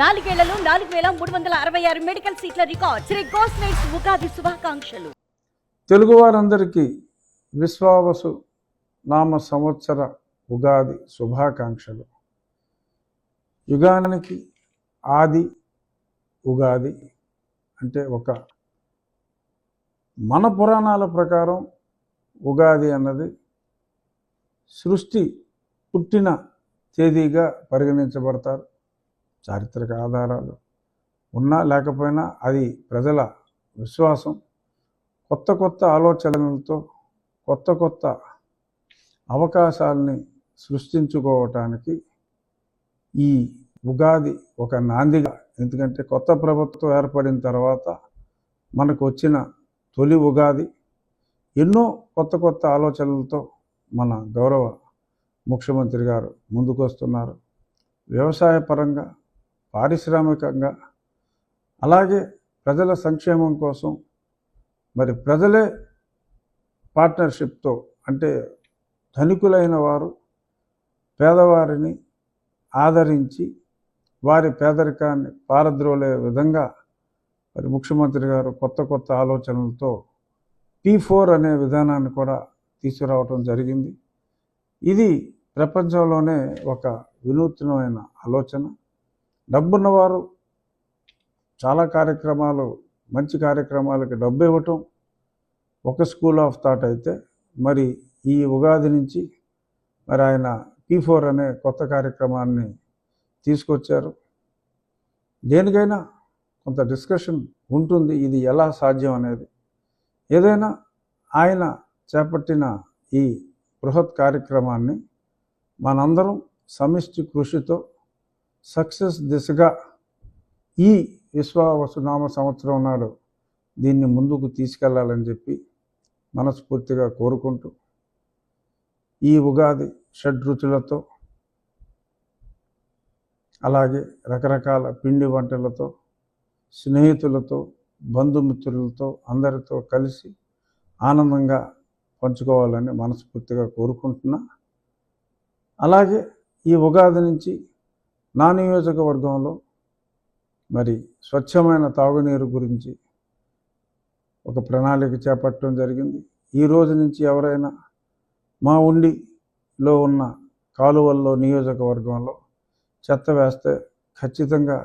నాలుగేళ్ళలో నాలుగు వేల మూడు వందల అరవై ఆరు మెడికల్ సీట్ల రికార్డ్. శ్రీ గోస్లైట్స్ ఉగాది శుభాకాంక్షలు. తెలుగువారందరికీ విశ్వావసు నామ సంవత్సర ఉగాది శుభాకాంక్షలు. యుగానికి ఆది ఉగాది అంటే ఒక మన పురాణాల ప్రకారం ఉగాది అన్నది సృష్టి పుట్టిన తేదీగా పరిగణించబడతారు. చారిత్రక ఆధారాలు. ఉన్నా లేకపోయినా అది ప్రజల విశ్వాసం. కొత్త కొత్త ఆలోచనలతో కొత్త కొత్త అవకాశాలని సృష్టించుకోవటానికి ఈ ఉగాది ఒక నాందిగా. ఎందుకంటే కొత్త ప్రభుత్వం ఏర్పడిన తర్వాత మనకు వచ్చిన తొలి ఉగాది ఎన్నో కొత్త కొత్త ఆలోచనలతో మన గౌరవ ముఖ్యమంత్రి గారు ముందుకు వస్తున్నారు వ్యవసాయ పరంగా పారిశ్రామికంగా. అలాగే ప్రజల సంక్షేమం కోసం మరి ప్రజలే పార్ట్నర్షిప్తో అంటే ధనికులైన వారు పేదవారిని ఆదరించి వారి పేదరికాన్ని పారద్రోలే విధంగా మరి ముఖ్యమంత్రి గారు కొత్త కొత్త ఆలోచనలతో పీ ఫోర్ అనే విధానాన్ని కూడా తీసుకురావటం జరిగింది. ఇది ప్రపంచంలోనే ఒక వినూత్నమైన ఆలోచన. డబ్బున్నవారు చాలా కార్యక్రమాలు మంచి కార్యక్రమాలకి డబ్బు ఇవ్వటం ఒక స్కూల్ ఆఫ్ థాట్ అయితే మరి ఈ ఉగాది నుంచి మరి ఆయన పీ ఫోర్ అనే కొత్త కార్యక్రమాన్ని తీసుకొచ్చారు. దేనికైనా కొంత డిస్కషన్ ఉంటుంది ఇది ఎలా సాధ్యం అనేది. ఏదైనా ఆయన చేపట్టిన ఈ బృహత్ కార్యక్రమాన్ని మనందరం సమిష్టి కృషితో సక్సెస్ దిశగా ఈ విశ్వావసునామ సంవత్సరం నాడు దీన్ని ముందుకు తీసుకెళ్ళాలని చెప్పి మనస్ఫూర్తిగా కోరుకుంటూ ఈ ఉగాది షడ్రుచులతో అలాగే రకరకాల పిండి వంటలతో స్నేహితులతో బంధుమిత్రులతో అందరితో కలిసి ఆనందంగా పంచుకోవాలని మనస్ఫూర్తిగా కోరుకుంటున్నా. అలాగే ఈ ఉగాది నుంచి నా నియోజకవర్గంలో మరి స్వచ్ఛమైన తాగునీరు గురించి ఒక ప్రణాళిక చేపట్టడం జరిగింది. ఈ రోజు నుంచి ఎవరైనా మా ఉండిలో ఉన్న కాలువల్లో నియోజకవర్గంలో చెత్త వేస్తే ఖచ్చితంగా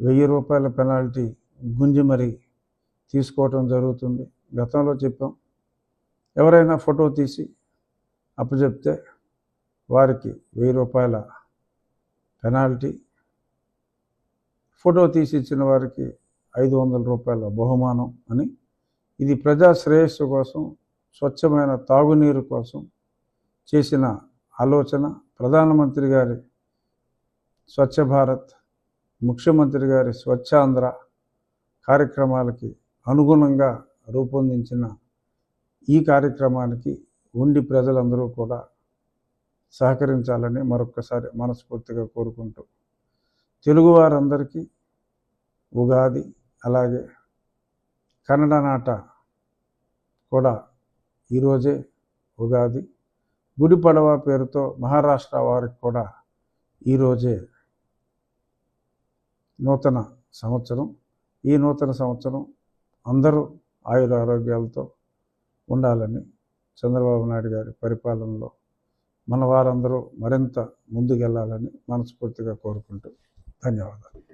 వెయ్యి రూపాయల పెనాల్టీ గుంజి మరి తీసుకోవటం జరుగుతుంది. గతంలో చెప్పాం ఎవరైనా ఫోటో తీసి అప్పచెప్తే వారికి వెయ్యి రూపాయల పెనాల్టీ. ఫోటో తీసి ఇచ్చిన వారికి ఐదు వందల రూపాయల బహుమానం అని. ఇది ప్రజా శ్రేయస్సు కోసం స్వచ్ఛమైన తాగునీరు కోసం చేసిన ఆలోచన. ప్రధానమంత్రి గారి స్వచ్ఛ భారత్ ముఖ్యమంత్రి గారి స్వచ్ఛాంధ్ర కార్యక్రమాలకి అనుగుణంగా రూపొందించిన ఈ కార్యక్రమానికి ఉండి ప్రజలందరూ కూడా సహకరించాలని మరొక్కసారి మనస్ఫూర్తిగా కోరుకుంటూ తెలుగువారందరికీ ఉగాది అలాగే కన్నడ నాట కూడా ఈరోజే ఉగాది. గుడి పడవ పేరుతో మహారాష్ట్ర వారికి కూడా ఈరోజే నూతన సంవత్సరం. ఈ నూతన సంవత్సరం అందరూ ఆయుర ఆరోగ్యాలతో ఉండాలని చంద్రబాబు నాయుడు గారి పరిపాలనలో మన వారందరూ మరింత ముందుకెళ్ళాలని మనస్ఫూర్తిగా కోరుకుంటూ ధన్యవాదాలు.